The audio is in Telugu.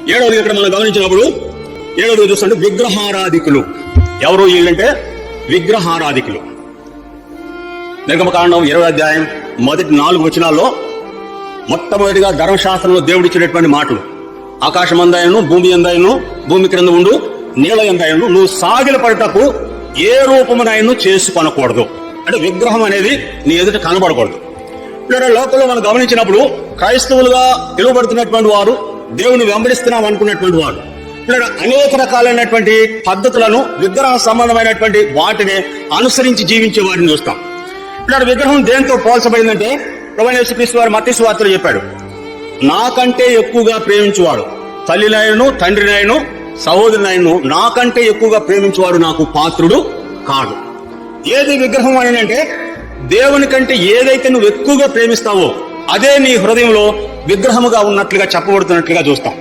ఏడవది ఇక్కడ మనం గమనించినప్పుడు ఏడవది చూస్తుంటే విగ్రహారాధికులు. ఎవరు వీళ్ళంటే? విగ్రహారాధికులు. నిర్గమకాండం ఇరవై అధ్యాయం మొదటి నాలుగు వచనాల్లో మొట్టమొదటిగా ధర్మశాస్త్రంలో దేవుడిచ్చినటువంటి మాటలు. ఆకాశం అందాయను భూమి అందాయను భూమి క్రింద ఉండు నీళ్ళ అందాయను నువ్వు సాగిల పడటకు ఏ రూపమునైనా చేసుకొనకూడదు అంటే విగ్రహం అనేది నీ ఎదుట కనబడకూడదు. లోకంలో మనం గమనించినప్పుడు క్రైస్తవులుగా పిలువబడుతున్నటువంటి వారు దేవుని వెంబడిస్తున్నాం అనుకున్నటువంటి వాడు. ఇక్కడ అనేక రకాలైనటువంటి పద్ధతులను విగ్రహ సంబంధమైనటువంటి వాటిని అనుసరించి జీవించే వారిని చూస్తాం. ఇక్కడ విగ్రహం దేంతో పోల్చబడిందంటే ప్రభు యేసుక్రీస్తు వారు మట్టి వార్తలు చెప్పాడు. నాకంటే ఎక్కువగా ప్రేమించువాడు తల్లినైను తండ్రినైను సహోదరునైను నాకంటే ఎక్కువగా ప్రేమించేవాడు నాకు పాత్రుడు కాడు. ఏది విగ్రహం అని అంటే దేవుని కంటే ఏదైతే నువ్వు ఎక్కువగా ప్రేమిస్తావో అదే నీ హృదయంలో విగ్రహముగా ఉన్నట్లుగా చెప్పబడుతున్నట్లుగా చూస్తాం.